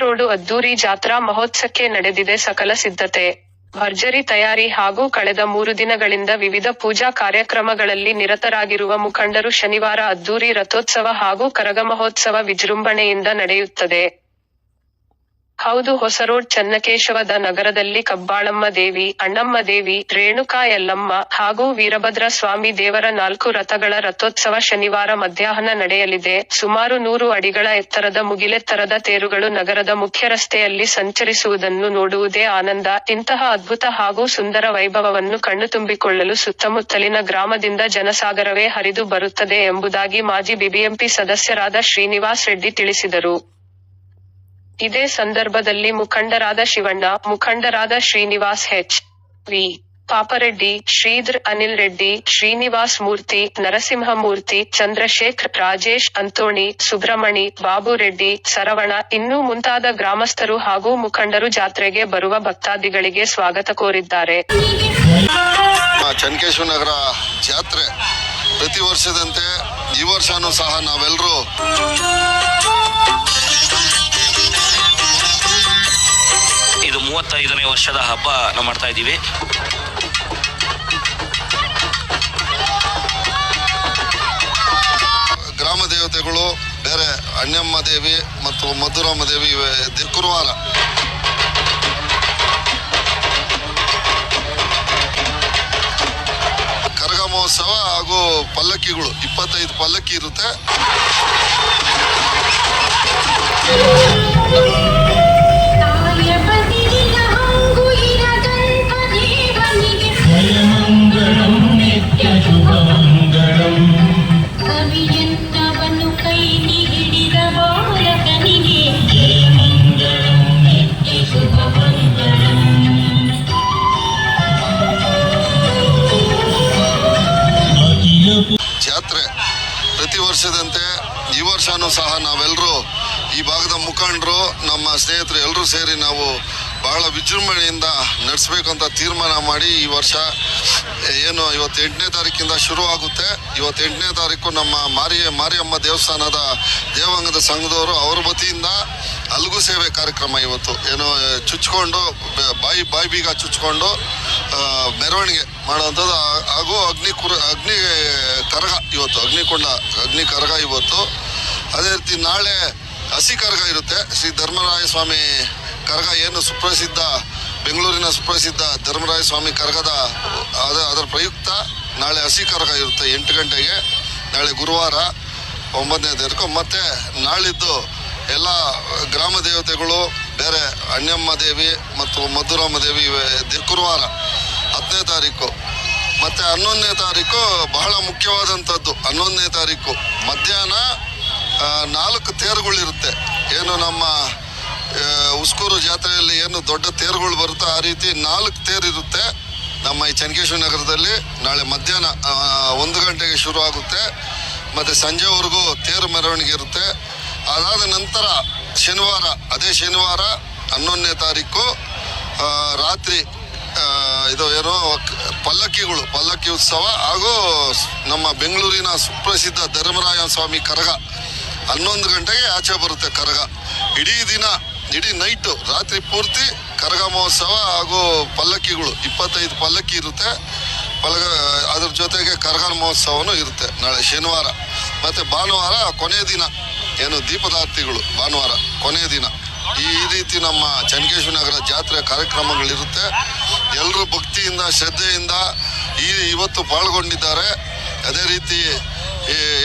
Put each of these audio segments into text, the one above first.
ಹೊಸರೋಡು ಅದ್ದೂರಿ ಜಾತ್ರಾ ಮಹೋತ್ಸವಕ್ಕೆ ನಡೆದಿದೆ ಸಕಲ ಸಿದ್ಧತೆ. ಭರ್ಜರಿ ತಯಾರಿ ಹಾಗೂ ಕಳೆದ ಮೂರು ದಿನಗಳಿಂದ ವಿವಿಧ ಪೂಜಾ ಕಾರ್ಯಕ್ರಮಗಳಲ್ಲಿ ನಿರತರಾಗಿರುವ ಮುಖಂಡರು ಶನಿವಾರ ಅದ್ದೂರಿ ರಥೋತ್ಸವ ಹಾಗೂ ಕರಗ ಮಹೋತ್ಸವ ವಿಜೃಂಭಣೆಯಿಂದ ನಡೆಯುತ್ತದೆ. ಹೌದು ಹೊಸರೋಡ್ ಚನ್ನಕೇಶವದ ನಗರದಲ್ಲಿ ಕಬ್ಬಾಳಮ್ಮ ದೇವಿ, ಅಣ್ಣಮ್ಮ ದೇವಿ, ರೇಣುಕಾ ಯಲ್ಲಮ್ಮ ಹಾಗೂ ವೀರಭದ್ರ ಸ್ವಾಮಿ ದೇವರ ನಾಲ್ಕು ರಥಗಳ ರಥೋತ್ಸವ ಶನಿವಾರ ಮಧ್ಯಾಹ್ನ ನಡೆಯಲಿದೆ. ಸುಮಾರು ನೂರು ಅಡಿಗಳ ಎತ್ತರದ ಮುಗಿಲೆತ್ತರದ ತೇರುಗಳು ನಗರದ ಮುಖ್ಯ ರಸ್ತೆಯಲ್ಲಿ ಸಂಚರಿಸುವುದನ್ನು ನೋಡುವುದೇ ಆನಂದ. ಇಂತಹ ಅದ್ಭುತ ಹಾಗೂ ಸುಂದರ ವೈಭವವನ್ನು ಕಣ್ಣು ತುಂಬಿಕೊಳ್ಳಲು ಸುತ್ತಮುತ್ತಲಿನ ಗ್ರಾಮದಿಂದ ಜನಸಾಗರವೇ ಹರಿದು ಬರುತ್ತದೆ ಎಂಬುದಾಗಿ ಮಾಜಿ ಬಿಬಿಎಂಪಿ ಸದಸ್ಯರಾದ ಶ್ರೀನಿವಾಸ್ ರೆಡ್ಡಿ ತಿಳಿಸಿದರು. ಇದೇ ಸಂದರ್ಭದಲ್ಲಿ ಮುಖಂಡರಾದ ಶಿವಣ್ಣ, ಮುಖಂಡರಾದ ಶ್ರೀನಿವಾಸ್ ಹೆಚ್ ವಿ. ಪಾಪರೆಡ್ಡಿ, ಶ್ರೀಧರ್ ಅನಿಲ್ ರೆಡ್ಡಿ, ಶ್ರೀನಿವಾಸ್ ಮೂರ್ತಿ, ನರಸಿಂಹಮೂರ್ತಿ, ಚಂದ್ರಶೇಖರ್, ರಾಜೇಶ್, ಅಂತೋಣಿ, ಸುಬ್ರಮಣಿ, ಬಾಬು ರೆಡ್ಡಿ, ಸರವಣ ಇನ್ನೂ ಮುಂತಾದ ಗ್ರಾಮಸ್ಥರು ಹಾಗೂ ಮುಖಂಡರು ಜಾತ್ರೆಗೆ ಬರುವ ಭಕ್ತಾದಿಗಳಿಗೆ ಸ್ವಾಗತ ಕೋರಿದ್ದಾರೆ. ಜಾತ್ರೆ ಪ್ರತಿ ವರ್ಷದಂತೆ ಈ ವರ್ಷನೂ ಸಹ ನಾವೆಲ್ಲರೂ ವರ್ಷದ ಹಬ್ಬ ನಾವು ಮಾಡ್ತಾ ಇದ್ದೀವಿ. ಗ್ರಾಮ ದೇವತೆಗಳು, ಬೇರೆ ಅಣ್ಣಮ್ಮ ದೇವಿ ಮತ್ತು ಮಧುರಮ್ಮ ದೇವಿ ಇವೆ. ಗುರುವಾರ. ಕರಗ ಮಹೋತ್ಸವ ಹಾಗೂ ಪಲ್ಲಕ್ಕಿಗಳು. ಇಪ್ಪತ್ತೈದು ಪಲ್ಲಕ್ಕಿ ಇರುತ್ತೆ. ವರ್ಷನೂ ಸಹ ನಾವೆಲ್ಲರೂ ಈ ಭಾಗದ ಮುಖಂಡರು, ನಮ್ಮ ಸ್ನೇಹಿತರು ಎಲ್ಲರೂ ಸೇರಿ ನಾವು ಬಹಳ ವಿಜೃಂಭಣೆಯಿಂದ ನಡೆಸಬೇಕಂತ ತೀರ್ಮಾನ ಮಾಡಿ ಈ ವರ್ಷ ಏನು ಇವತ್ತು ಎಂಟನೇ ತಾರೀಕಿಂದ ಶುರು ಆಗುತ್ತೆ. ಇವತ್ತು ಎಂಟನೇ ತಾರೀಕು ನಮ್ಮ ಮಾರಿ, ಮಾರಿಯಮ್ಮ ದೇವಸ್ಥಾನದ ದೇವಾಂಗದ ಸಂಘದವರು ಅವ್ರ ವತಿಯಿಂದ ಅಲ್ಗು ಸೇವೆ ಕಾರ್ಯಕ್ರಮ ಇವತ್ತು. ಏನು ಚುಚ್ಕೊಂಡು ಬಾಯಿ ಬಾಯಿ ಬೀಗ ಚುಚ್ಕೊಂಡು ಮೆರವಣಿಗೆ ಮಾಡುವಂಥದ್ದು. ಹಾಗೂ ಅಗ್ನಿ ಕುರ ಅಗ್ನಿ ಕರಗ ಇವತ್ತು, ಅಗ್ನಿಕುಂಡ ಅಗ್ನಿ ಕರಗ ಇವತ್ತು. ಅದೇ ರೀತಿ ನಾಳೆ ಹಸಿ ಕರಗ ಇರುತ್ತೆ. ಶ್ರೀ ಧರ್ಮರಾಯ ಸ್ವಾಮಿ ಕರಗ ಏನು ಸುಪ್ರಸಿದ್ಧ, ಬೆಂಗಳೂರಿನ ಸುಪ್ರಸಿದ್ಧ ಧರ್ಮರಾಯ ಸ್ವಾಮಿ ಕರಗದ ಅದ ಅದರ ಪ್ರಯುಕ್ತ ನಾಳೆ ಹಸಿ ಕರಗ ಇರುತ್ತೆ ಎಂಟು ಗಂಟೆಗೆ. ನಾಳೆ ಗುರುವಾರ ಒಂಬತ್ತನೇ ತಾರೀಕು. ಮತ್ತೆ ನಾಳಿದ್ದು ಎಲ್ಲ ಗ್ರಾಮ ದೇವತೆಗಳು, ಬೇರೆ ಅಣ್ಣಮ್ಮ ದೇವಿ ಮತ್ತು ಮಧುರಾಮ ದೇವಿ ಇವೆ. ಗುರುವಾರ ಹತ್ತನೇ ತಾರೀಕು. ಮತ್ತೆ ಹನ್ನೊಂದನೇ ತಾರೀಕು ಬಹಳ ಮುಖ್ಯವಾದಂಥದ್ದು. ಹನ್ನೊಂದನೇ ತಾರೀಕು ಮಧ್ಯಾಹ್ನ ನಾಲ್ಕು ತೇರುಗಳಿರುತ್ತೆ ಏನು ನಮ್ಮ ಉಸ್ಕೂರು ಜಾತ್ರೆಯಲ್ಲಿ ಏನು ದೊಡ್ಡ ತೇರುಗಳು ಬರುತ್ತೋ ಆ ರೀತಿ ನಾಲ್ಕು ತೇರು ಇರುತ್ತೆ. ನಮ್ಮ ಈ ಚನ್ನಕೇಶ್ವರ ನಗರದಲ್ಲಿ ನಾಳೆ ಮಧ್ಯಾಹ್ನ ಒಂದು ಗಂಟೆಗೆ ಶುರು ಆಗುತ್ತೆ. ಮತ್ತು ಸಂಜೆವರೆಗೂ ತೇರು ಮೆರವಣಿಗೆ ಇರುತ್ತೆ. ಅದಾದ ನಂತರ ಶನಿವಾರ, ಅದೇ ಶನಿವಾರ ಹನ್ನೊಂದನೇ ತಾರೀಕು ರಾತ್ರಿ ಇದು ಏನೋ, ಪಲ್ಲಕ್ಕಿಗಳು, ಪಲ್ಲಕ್ಕಿ ಉತ್ಸವ ಹಾಗೂ ನಮ್ಮ ಬೆಂಗಳೂರಿನ ಸುಪ್ರಸಿದ್ಧ ಧರ್ಮರಾಯ ಸ್ವಾಮಿ ಕರಗ. ಹನ್ನೊಂದು ಗಂಟೆಗೆ ಆಚೆ ಬರುತ್ತೆ ಕರಗ. ಇಡೀ ದಿನ, ಇಡೀ ನೈಟು ರಾತ್ರಿ ಪೂರ್ತಿ ಕರಗ ಮಹೋತ್ಸವ ಹಾಗೂ ಪಲ್ಲಕ್ಕಿಗಳು, ಇಪ್ಪತ್ತೈದು ಪಲ್ಲಕ್ಕಿ ಇರುತ್ತೆ. ಪಲ್ಲಗ ಅದ್ರ ಜೊತೆಗೆ ಕರಗ ಮಹೋತ್ಸವನೂ ಇರುತ್ತೆ ನಾಳೆ ಶನಿವಾರ. ಮತ್ತು ಭಾನುವಾರ ಕೊನೆಯ ದಿನ, ಏನು ದೀಪದಾರ್ತಿಗಳು ಭಾನುವಾರ ಕೊನೆಯ ದಿನ. ಈ ರೀತಿ ನಮ್ಮ ಚನ್ನಕೇಶ್ವರ ನಗರ ಜಾತ್ರೆ ಕಾರ್ಯಕ್ರಮಗಳಿರುತ್ತೆ. ಎಲ್ಲರೂ ಭಕ್ತಿಯಿಂದ, ಶ್ರದ್ಧೆಯಿಂದ ಈ, ಇವತ್ತು ಪಾಲ್ಗೊಂಡಿದ್ದಾರೆ. ಅದೇ ರೀತಿ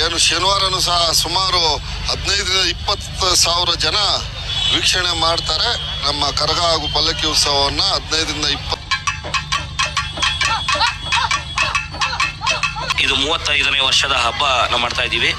ಏನು ಶನಿವಾರನೂ ಸಹ ಸುಮಾರು ಹದಿನೈದರಿಂದ ಇಪ್ಪತ್ತು ಸಾವಿರ ಜನ ವೀಕ್ಷಣೆ ಮಾಡ್ತಾರೆ. ನಮ್ಮ ಕರಗ ಹಾಗೂ ಪಲ್ಲಕ್ಕಿ ಉತ್ಸವವನ್ನು ಹದಿನೈದರಿಂದ ಇಪ್ಪತ್ತು ಇದು ಮೂವತ್ತೈದನೇ ವರ್ಷದ ಹಬ್ಬ ನಾವು ಮಾಡ್ತಾ ಇದ್ದೀವಿ.